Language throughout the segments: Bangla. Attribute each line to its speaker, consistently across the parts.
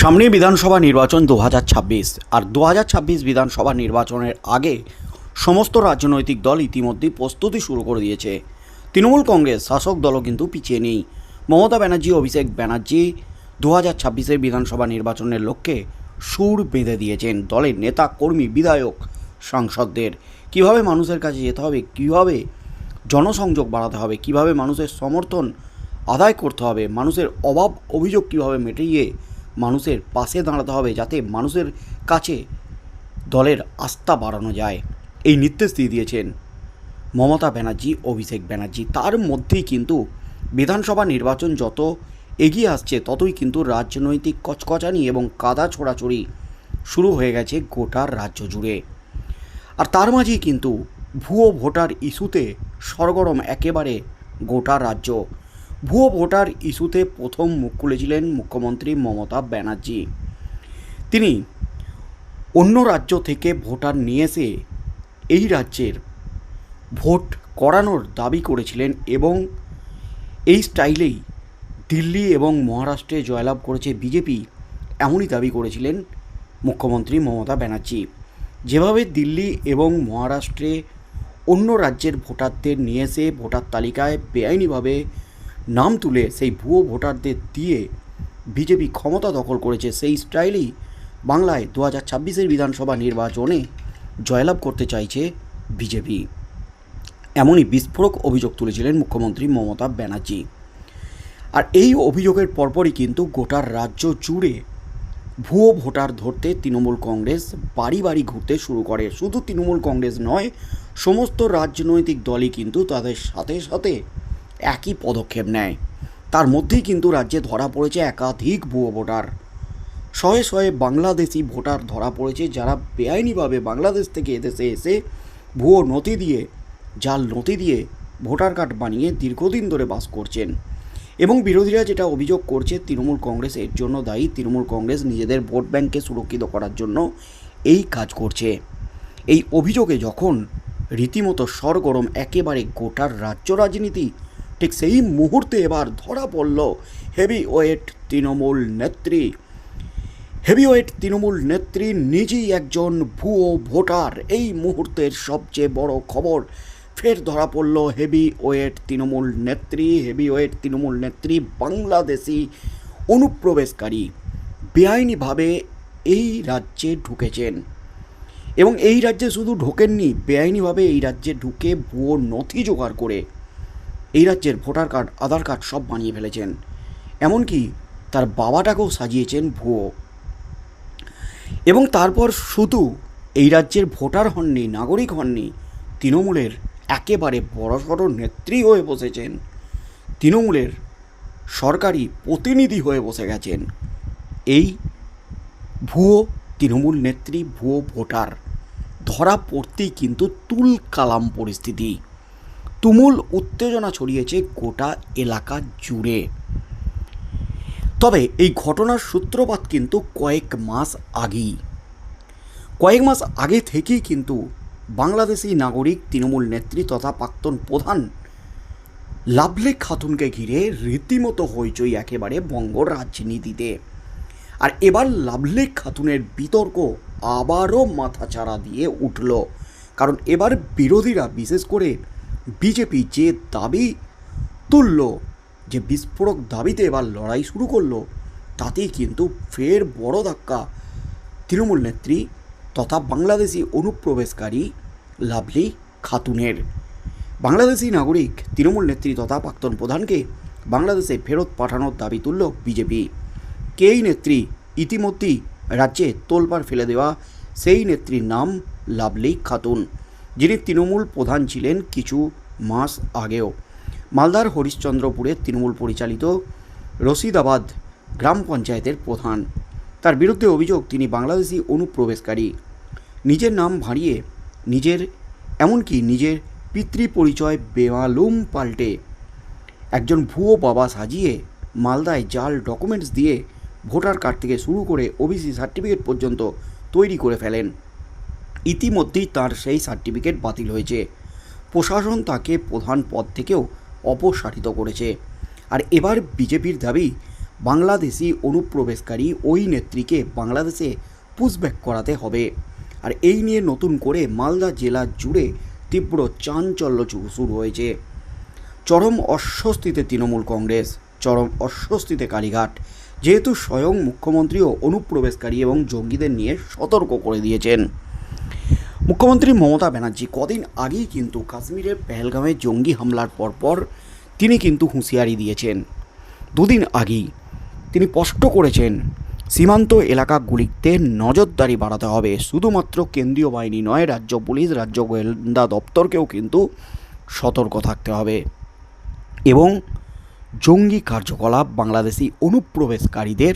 Speaker 1: সামনে বিধানসভা নির্বাচন দু হাজার ছাব্বিশ। আর দু হাজার ছাব্বিশ বিধানসভা নির্বাচনের আগে সমস্ত রাজনৈতিক দল ইতিমধ্যেই প্রস্তুতি শুরু করে দিয়েছে। তৃণমূল কংগ্রেস, শাসক দলও কিন্তু পিছিয়ে নেই। মমতা ব্যানার্জি, অভিষেক ব্যানার্জি দু হাজার ছাব্বিশের বিধানসভা নির্বাচনের লক্ষ্যে সুর বেঁধে দিয়েছেন দলের নেতা, কর্মী, বিধায়ক, সাংসদদের। কীভাবে মানুষের কাছে যেতে হবে, কীভাবে জনসংযোগ বাড়াতে হবে, কীভাবে মানুষের সমর্থন আদায় করতে হবে, মানুষের অভাব অভিযোগ কীভাবে মেটিয়ে মানুষের পাশে দাঁড়াতে হবে যাতে মানুষের কাছে দলের আস্থা বাড়ানো যায়। এই নির্দেশ দিয়ে দিয়েছেন মমতা ব্যানার্জি, অভিষেক ব্যানার্জি। তার মধ্যেই কিন্তু বিধানসভা নির্বাচন যত এগিয়ে আসছে, ততই কিন্তু রাজনৈতিক কচকচানি এবং কাদা ছোড়াছড়ি শুরু হয়ে গেছে গোটা রাজ্য জুড়ে। আর তার মাঝেই কিন্তু ভুয়ো ভোটার ইস্যুতে সরগরম একেবারে গোটা রাজ্য। ভুয়ো ভোটার ইস্যুতে প্রথম মুখ খুলেছিলেন মুখ্যমন্ত্রী মমতা ব্যানার্জি। তিনি অন্য রাজ্য থেকে ভোটার নিয়ে এসে এই রাজ্যের ভোট করানোর দাবি করেছিলেন এবং এই স্টাইলেই দিল্লি এবং মহারাষ্ট্রে জয়লাভ করেছে বিজেপি, এমনই দাবি করেছিলেন মুখ্যমন্ত্রী মমতা ব্যানার্জি। যেভাবে দিল্লি এবং মহারাষ্ট্রে অন্য রাজ্যের ভোটারদের নিয়ে এসে ভোটার তালিকায় বেআইনিভাবে নাম তুলে সেই ভুয়ো ভোটারদের দিয়ে বিজেপি ক্ষমতা দখল করেছে সেই স্টাইলেই বাংলায় দু হাজার ছাব্বিশের বিধানসভা নির্বাচনে জয়লাভ করতে চাইছে বিজেপি। এমনই বিস্ফোরক অভিযোগ তুলেছিলেন মুখ্যমন্ত্রী মমতা ব্যানার্জি। আর এই অভিযোগের পরপরই কিন্তু গোটা রাজ্য জুড়ে ভুয়ো ভোটার ধরতে তৃণমূল কংগ্রেস বাড়ি বাড়ি ঘুরতে শুরু করে। শুধু তৃণমূল কংগ্রেস নয়, সমস্ত রাজনৈতিক দলই কিন্তু তাদের সাথে সাথে একই পদক্ষেপ নেয়। তার মধ্যেই কিন্তু রাজ্যে ধরা পড়েছে একাধিক ভুয়ো ভোটার। শয়ে শয়ে বাংলাদেশি ভোটার ধরা পড়েছে যারা বেআইনিভাবে বাংলাদেশ থেকে এদেশে এসে ভুয়ো নথি দিয়ে, জাল নথি দিয়ে ভোটার কার্ড বানিয়ে দীর্ঘদিন ধরে বাস করছেন। এবং বিরোধীরা যেটা অভিযোগ করছে, তৃণমূল কংগ্রেস এর জন্য দায়ী। তৃণমূল কংগ্রেস নিজেদের ভোট ব্যাংককে সুরক্ষিত করার জন্য এই কাজ করছে। এই অভিযোগে যখন রীতিমতো সরগরম একেবারে গোটার রাজ্য রাজনীতি ঠিক সেই মুহূর্তে এবার ধরা পড়ল হেভি ওয়েট তৃণমূল নেত্রী। হেভিওয়েট তৃণমূল নেত্রী নিজেই একজন ভুয়ো ভোটার। এই মুহূর্তের সবচেয়ে বড় খবর, ফের ধরা পড়ল হেভি ওয়েট তৃণমূল নেত্রী। হেভি ওয়েট তৃণমূল নেত্রী বাংলাদেশি অনুপ্রবেশকারী। বেআইনিভাবে এই রাজ্যে ঢুকেছেন। এবং এই রাজ্যে শুধু ঢোকেননি, বেআইনিভাবে এই রাজ্যে ঢুকে ভুয়ো নথি জোগাড় করে এই রাজ্যের ভোটার কার্ড, আধার কার্ড সব বানিয়ে ফেলেছেন। এমনকি তার বাবাটাকেও সাজিয়েছেন ভুয়ো। এবং তারপর শুধু এই রাজ্যের ভোটার হননি, নাগরিক হননি, তৃণমূলের একেবারে বড়সড় নেত্রী হয়ে বসেছেন। তৃণমূলের সরকারি প্রতিনিধি হয়ে বসে গেছেন। এই ভুয়ো তৃণমূল নেত্রী, ভুয়ো ভোটার। ধরা পড়তেই কিন্তু তুল কালাম পরিস্থিতি। তুমুল উত্তেজনা ছড়িয়েছে গোটা এলাকা জুড়ে। তবে এই ঘটনার সূত্রপাত কিন্তু কয়েক মাস আগেই। কয়েক মাস আগে থেকেই কিন্তু বাংলাদেশি নাগরিক তৃণমূল নেত্রী তথা প্রাক্তন প্রধান লাভলে খাতুনকে ঘিরে রীতিমতো হইচই একেবারে বঙ্গ রাজনীতিতে। আর এবার লাভলে খাতুনের বিতর্ক আবারও মাথাচাড়া দিয়ে উঠল। কারণ এবার বিরোধীরা বিশেষ করে বিজেপি যে দাবি তুলল, যে বিস্ফোরক দাবিতে এবার লড়াই শুরু করল, তাতেই কিন্তু ফের বড় ধাক্কা। তৃণমূল নেত্রী তথা বাংলাদেশি অনুপ্রবেশকারী লাভলি খাতুনের। বাংলাদেশি নাগরিক তৃণমূল নেত্রী তথা প্রাক্তন প্রধানকে বাংলাদেশে ফেরত পাঠানোর দাবি তুলল বিজেপি। কেই নেত্রী ইতিমধ্যেই রাজ্যে তোলপাড় ফেলে দেওয়া সেই নেত্রীর নাম লাভলি খাতুন। যিনি তৃণমূল প্রধান ছিলেন কিছু মাস আগেও। মালদার হরিশ্চন্দ্রপুরে তৃণমূল পরিচালিত রশিদাবাদ গ্রাম পঞ্চায়েতের প্রধান। তার বিরুদ্ধে অভিযোগ, তিনি বাংলাদেশি অনুপ্রবেশকারী। নিজের নাম ভাঁড়িয়ে নিজের, এমনকি নিজের পিতৃ পরিচয় বেমালুম পাল্টে একজন ভুয়ো বাবা সাজিয়ে মালদায় জাল ডকুমেন্টস দিয়ে ভোটার কার্ড থেকে শুরু করে ওবিসি সার্টিফিকেট পর্যন্ত তৈরি করে ফেলেন। ইতিমধ্যেই তার সেই সার্টিফিকেট বাতিল হয়েছে। প্রশাসন তাকে প্রধান পদ থেকেও অপসারিত করেছে। আর এবার বিজেপির দাবি, বাংলাদেশি অনুপ্রবেশকারী ওই নেত্রীকে বাংলাদেশে পুশব্যাক করাতে হবে। আর এই নিয়ে নতুন করে মালদা জেলা জুড়ে তীব্র চাঞ্চল্য শুরু হয়েছে। চরম অস্বস্তিতে তৃণমূল কংগ্রেস, চরম অস্বস্তিতে কালীঘাট। যেহেতু স্বয়ং মুখ্যমন্ত্রীও অনুপ্রবেশকারী এবং জঙ্গিদের নিয়ে সতর্ক করে দিয়েছেন। মুখ্যমন্ত্রী মমতা ব্যানার্জি কদিন আগেই কিন্তু কাশ্মীরের পেহেলগামে জঙ্গি হামলার পরপর তিনি কিন্তু হুঁশিয়ারি দিয়েছেন। দুদিন আগেই তিনি স্পষ্ট করেছেন, সীমান্ত এলাকাগুলিতে নজরদারি বাড়াতে হবে। শুধুমাত্র কেন্দ্রীয় বাহিনী নয়, রাজ্য পুলিশ, রাজ্য গোয়েন্দা দপ্তরকেও কিন্তু সতর্ক থাকতে হবে। এবং জঙ্গি কার্যকলাপ বাংলাদেশি অনুপ্রবেশকারীদের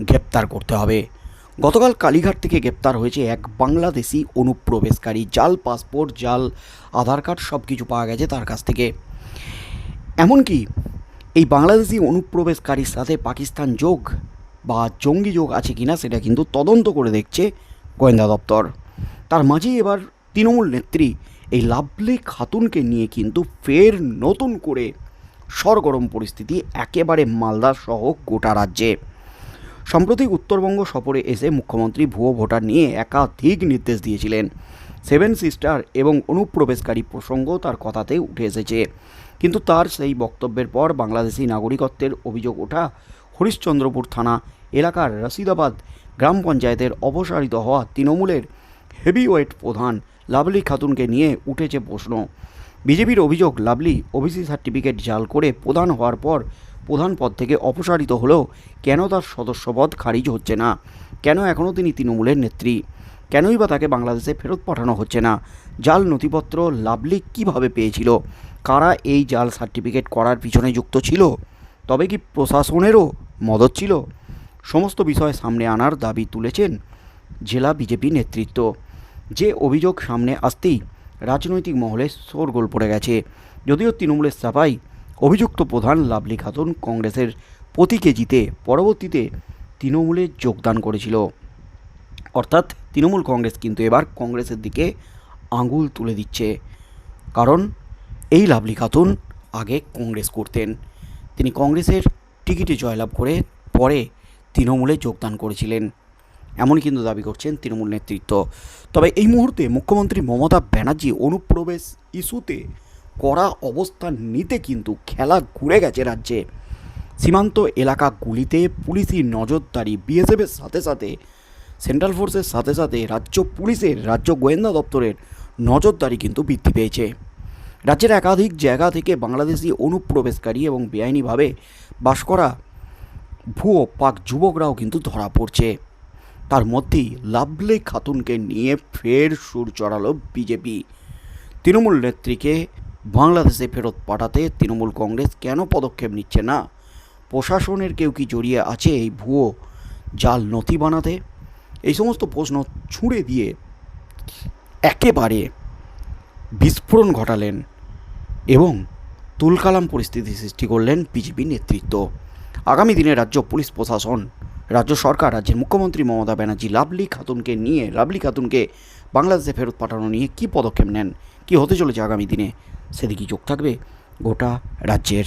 Speaker 1: গ্রেপ্তার করতে হবে। গতকাল কালীঘাট থেকে গ্রেপ্তার হয়েছে এক বাংলাদেশি অনুপ্রবেশকারী। জাল, পাসপোর্ট, জাল, আধার কার্ড সব কিছু পাওয়া গেছে তার কাছ থেকে। এমনকি এই বাংলাদেশি অনুপ্রবেশকারীর সাথে পাকিস্তান যোগ বা জঙ্গি যোগ আছে কিনা সেটা কিন্তু তদন্ত করে দেখছে গোয়েন্দা দপ্তর। তার মাঝেই এবার তৃণমূল নেত্রী এই লাভলি খাতুনকে নিয়ে কিন্তু ফের নতুন করে সরগরম পরিস্থিতি, একেবারে মালদা সহ গোটা রাজ্যে। সম্প্রতি উত্তরবঙ্গ সফরে এসে মুখ্যমন্ত্রী ভুয়ো ভোটার নিয়ে একাধিক নির্দেশ দিয়েছিলেন। সেভেন সিস্টার এবং অনুপ্রবেশকারী প্রসঙ্গ তার কথাতে উঠে এসেছে। কিন্তু তার সেই বক্তব্যের পর বাংলাদেশি নাগরিকত্বের অভিযোগ ওঠা হরিশ্চন্দ্রপুর থানা এলাকার রশিদাবাদ গ্রাম পঞ্চায়েতের অপসারিত হওয়া তৃণমূলের হেভিওয়েট প্রধান লাভলি খাতুনকে নিয়ে উঠেছে প্রশ্ন। বিজেপির অভিযোগ, লাভলি ওবিসি সার্টিফিকেট জাল করে প্রধান হওয়ার পর প্রধান পদ থেকে অপসারিত হলেও কেন তার সদস্যপদ খারিজ হচ্ছে না? কেন এখনও তিনি তৃণমূলের নেত্রী? কেনই বা তাকে বাংলাদেশে ফেরত পাঠানো হচ্ছে না? জাল নথিপত্র লাভলি কীভাবে পেয়েছিল? কারা এই জাল সার্টিফিকেট করার পিছনে যুক্ত ছিল? তবে কি প্রশাসনেরও মদত ছিল? সমস্ত বিষয় সামনে আনার দাবি তুলেছেন জেলা বিজেপি নেতৃত্ব। যে অভিযোগ সামনে আসতেই রাজনৈতিক মহলে শোরগোল পড়ে গেছে। যদিও তৃণমূলের সাফাই অভিযুক্ত প্রধান লাভলি খাতুন কংগ্রেসের প্রতি কেজিতে পরবর্তীতে তৃণমূলে যোগদান করেছিল। অর্থাৎ তৃণমূল কংগ্রেস কিন্তু এবার কংগ্রেসের দিকে আঙুল তুলে দিচ্ছে। কারণ এই লাভলি খাতুন আগে কংগ্রেস করতেন। তিনি কংগ্রেসের টিকিটে জয়লাভ করে পরে তৃণমূলে যোগদান করেছিলেন। এমন কিন্তু দাবি করছেন তৃণমূল নেতৃত্ব। তবে এই মুহূর্তে মুখ্যমন্ত্রী মমতা ব্যানার্জি অনুপ্রবেশ ইস্যুতে কড়া অবস্থান নিতে কিন্তু খেলা ঘুরে গেছে রাজ্যে। সীমান্ত এলাকাগুলিতে পুলিশি নজরদারি বিএসএফের সাথে সাথে, সেন্ট্রাল ফোর্সের সাথে সাথে রাজ্য পুলিশের, রাজ্য গোয়েন্দা দপ্তরের নজরদারি কিন্তু বৃদ্ধি পেয়েছে। রাজ্যের একাধিক জায়গা থেকে বাংলাদেশি অনুপ্রবেশকারী এবং বেআইনিভাবে বাস করা ভুয়ো পাক যুবকরাও কিন্তু ধরা পড়ছে। তার মধ্যেই লাভলে খাতুনকে নিয়ে ফের সুর চড়ালো বিজেপি। তৃণমূল নেত্রীকে বাংলাদেশে ফেরত পাঠাতে তৃণমূল কংগ্রেস কেন পদক্ষেপ নিচ্ছে না? প্রশাসনের কেউ কি জড়িয়ে আছে এই ভুয়ো জাল নথি বানাতে? এই সমস্ত প্রশ্ন ছুঁড়ে দিয়ে একেবারে বিস্ফোরণ ঘটালেন এবং তুলকালাম পরিস্থিতি সৃষ্টি করলেন বিজেপি নেতৃত্ব। আগামী দিনে রাজ্য পুলিশ প্রশাসন, রাজ্য সরকার, রাজ্যের মুখ্যমন্ত্রী মমতা ব্যানার্জি, লাভলি খাতুনকে নিয়ে, লাভলি খাতুনকে বাংলাদেশে ফেরত পাঠানো নিয়ে কী পদক্ষেপ নেন? কী হতে চলেছে আগামী দিনে? সেদিকে চোখ থাকবে গোটা রাজ্যের